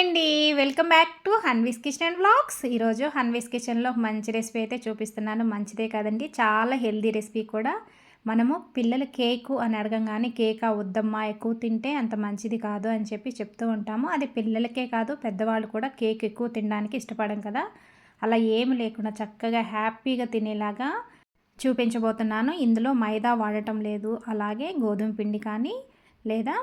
అండి. Welcome back to Hanvi's kitchen and ఈరోజు హన్వీస్ కిచెన్లో మంచి రెసిపీ అయితే చూపిస్తున్నాను. మంచిదే కదండి. చాలా హెల్దీ రెసిపీ కూడా. మనము పిల్లలు కేకు అని అడగంగానే కేక్ వద్దమ్మా ఎక్కువ తింటే అంత మంచిది కాదు అని చెప్పి చెప్తూ ఉంటాము. అది పిల్లలకే కాదు పెద్దవాళ్ళు కూడా కేక్ ఎక్కువ తినడానికి ఇష్టపడం కదా. అలా ఏమి లేకుండా చక్కగా హ్యాపీగా తినేలాగా చూపించబోతున్నాను. ఇందులో మైదా వాడటం లేదు. అలాగే గోధుమ పిండి కానీ లేదా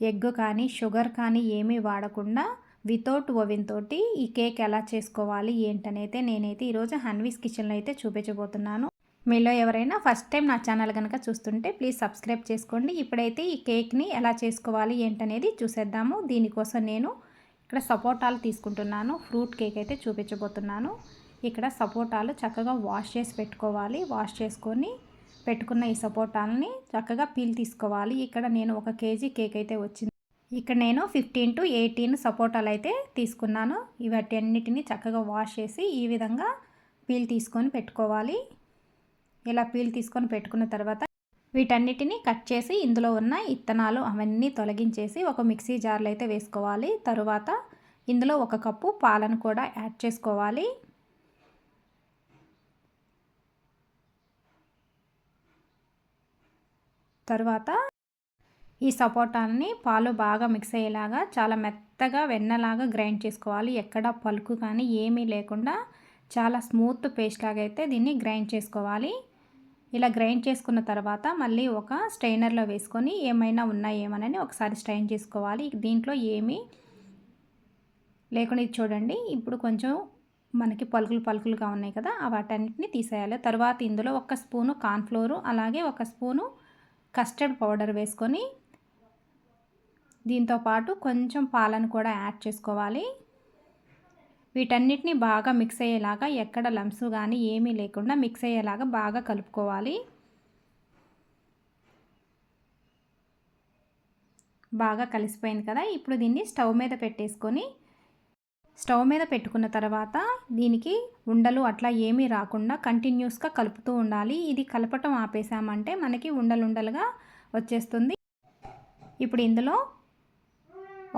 ఎగ్ కానీ షుగర్ కానీ ఏమీ వాడకుండా వితౌట్ ఓవెన్ తోటి ఈ కేక్ ఎలా చేసుకోవాలి ఏంటనైతే నేనైతే ఈరోజు హన్వీస్ కిచెన్లో అయితే చూపించబోతున్నాను. మీలో ఎవరైనా ఫస్ట్ టైం నా ఛానల్ కనుక చూస్తుంటే ప్లీజ్ సబ్స్క్రైబ్ చేసుకోండి. ఇప్పుడైతే ఈ కేక్ని ఎలా చేసుకోవాలి ఏంటనేది చూసేద్దాము. దీనికోసం నేను ఇక్కడ సపోటాలు తీసుకుంటున్నాను. ఫ్రూట్ కేక్ అయితే చూపించబోతున్నాను. ఇక్కడ సపోటాలు చక్కగా వాష్ చేసి పెట్టుకోవాలి. వాష్ చేసుకొని పెట్టుకున్న ఈ సపోటాలని చక్కగా పీల్ తీసుకోవాలి. ఇక్కడ నేను ఒక కేజీ కేక్ అయితే వచ్చింది. ఇక్కడ నేను ఫిఫ్టీన్ టు ఎయిటీన్ సపోటాలు అయితే తీసుకున్నాను. ఇవటి అన్నిటిని చక్కగా వాష్ చేసి ఈ విధంగా పీల్ తీసుకొని పెట్టుకోవాలి. ఇలా పీల్ తీసుకొని పెట్టుకున్న తర్వాత వీటన్నిటిని కట్ చేసి ఇందులో ఉన్న ఇత్తనాలు అవన్నీ తొలగించేసి ఒక మిక్సీ జార్లో అయితే వేసుకోవాలి. తరువాత ఇందులో ఒక కప్పు పాలను కూడా యాడ్ చేసుకోవాలి. తర్వాత ఈ సపోటాలని పాలు బాగా మిక్స్ అయ్యేలాగా చాలా మెత్తగా వెన్నలాగా గ్రైండ్ చేసుకోవాలి. ఎక్కడ పలుకు కానీ ఏమీ లేకుండా చాలా స్మూత్ పేస్ట్ లాగా అయితే దీన్ని గ్రైండ్ చేసుకోవాలి. ఇలా గ్రైండ్ చేసుకున్న తర్వాత మళ్ళీ ఒక స్ట్రైనర్లో వేసుకొని ఏమైనా ఉన్నాయేమనని ఒకసారి స్ట్రైన్ చేసుకోవాలి. దీంట్లో ఏమీ లేకుండా ఇది చూడండి. ఇప్పుడు కొంచెం మనకి పలుకులు పలుకులుగా ఉన్నాయి కదా వాటన్నిటిని తీసేయాలి. తర్వాత ఇందులో ఒక స్పూను కార్న్ఫ్లోరు అలాగే ఒక స్పూను కస్టర్డ్ పౌడర్ వేసుకొని దీంతోపాటు కొంచెం పాలను కూడా యాడ్ చేసుకోవాలి. వీటన్నిటిని బాగా మిక్స్ అయ్యేలాగా ఎక్కడ లంప్స్ కానీ ఏమీ లేకుండా మిక్స్ అయ్యేలాగా బాగా కలుపుకోవాలి. బాగా కలిసిపోయింది కదా? ఇప్పుడు దీన్ని స్టవ్ మీద పెట్టేసుకొని స్టవ్ మీద పెట్టుకున్న తర్వాత దీనికి ఉండలు అట్లా ఏమీ రాకుండా కంటిన్యూస్గా కలుపుతూ ఉండాలి. ఇది కలపటం ఆపేసామంటే మనకి ఉండలుండలుగా వచ్చేస్తుంది. ఇప్పుడు ఇందులో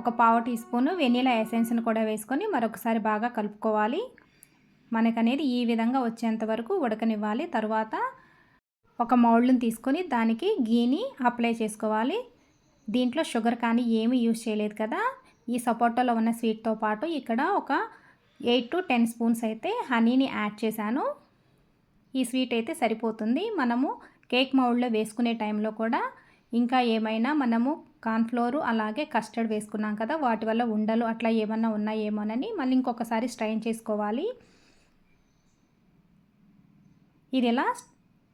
ఒక పావు టీ స్పూన్ వెనీలా ఎసెన్స్ని కూడా వేసుకొని మరొకసారి బాగా కలుపుకోవాలి. మనకనేది ఈ విధంగా వచ్చేంత వరకు ఉడకనివ్వాలి. తర్వాత ఒక మౌల్డ్ని తీసుకొని దానికి గీని అప్లై చేసుకోవాలి. దీంట్లో షుగర్ కానీ ఏమీ యూజ్ చేయలేదు కదా. ఈ సపోటాలో ఉన్న స్వీట్తో పాటు ఇక్కడ ఒక ఎయిట్ టు టెన్ స్పూన్స్ అయితే హనీని యాడ్ చేశాను. ఈ స్వీట్ అయితే సరిపోతుంది. మనము కేక్ మౌల్డ్లో వేసుకునే టైంలో కూడా ఇంకా ఏమైనా మనము కార్న్ఫ్లోరు అలాగే కస్టర్డ్ వేసుకున్నాం కదా వాటి వల్ల ఉండలు అట్లా ఏమన్నా ఉన్నాయేమోనని మళ్ళీ ఇంకొకసారి స్ట్రైన్ చేసుకోవాలి. ఇది ఇలా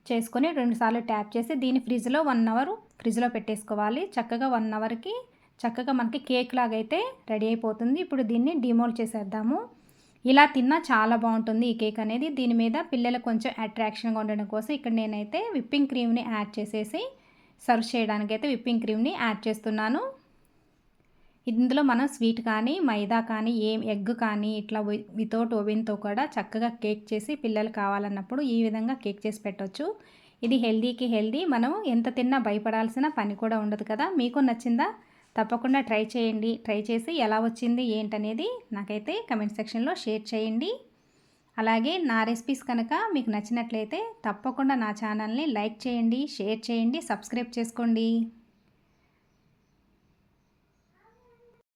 చేసుకొని రెండుసార్లు ట్యాప్ చేసి దీన్ని ఫ్రిడ్జ్లో వన్ అవర్ ఫ్రిడ్జ్లో పెట్టేసుకోవాలి. చక్కగా వన్ అవర్కి చక్కగా మనకి కేక్ లాగైతే రెడీ అయిపోతుంది. ఇప్పుడు దీన్ని డిమోల్ చేసేద్దాము. ఇలా తిన్నా చాలా బాగుంటుంది ఈ కేక్ అనేది. దీని మీద పిల్లలు కొంచెం అట్రాక్షన్గా ఉండడం కోసం ఇక్కడ నేనైతే విప్పింగ్ క్రీమ్ని యాడ్ చేసేసి సర్వ్ చేయడానికి అయితే విప్పింగ్ క్రీమ్ని యాడ్ చేస్తున్నాను. ఇందులో మనం స్వీట్ కానీ మైదా కానీ ఏం ఎగ్ కానీ ఇట్లా వితౌట్ ఓవెన్తో కూడా చక్కగా కేక్ చేసి పిల్లలు కావాలన్నప్పుడు ఈ విధంగా కేక్ చేసి పెట్టవచ్చు ఇది హెల్దీకి హెల్దీ మనం ఎంత తిన్నా భయపడాల్సిన పని కూడా ఉండదు కదా. మీకు నచ్చిందా? తప్పకుండా ట్రై చేయండి. ట్రై చేసి ఎలా వచ్చింది ఏంటనేది నాకైతే కమెంట్ సెక్షన్లో షేర్ చేయండి. అలాగే నా రెసిపీస్ కనుక మీకు నచ్చినట్లయితే తప్పకుండా నా ఛానల్ని లైక్ చేయండి షేర్ చేయండి సబ్స్క్రైబ్ చేసుకోండి.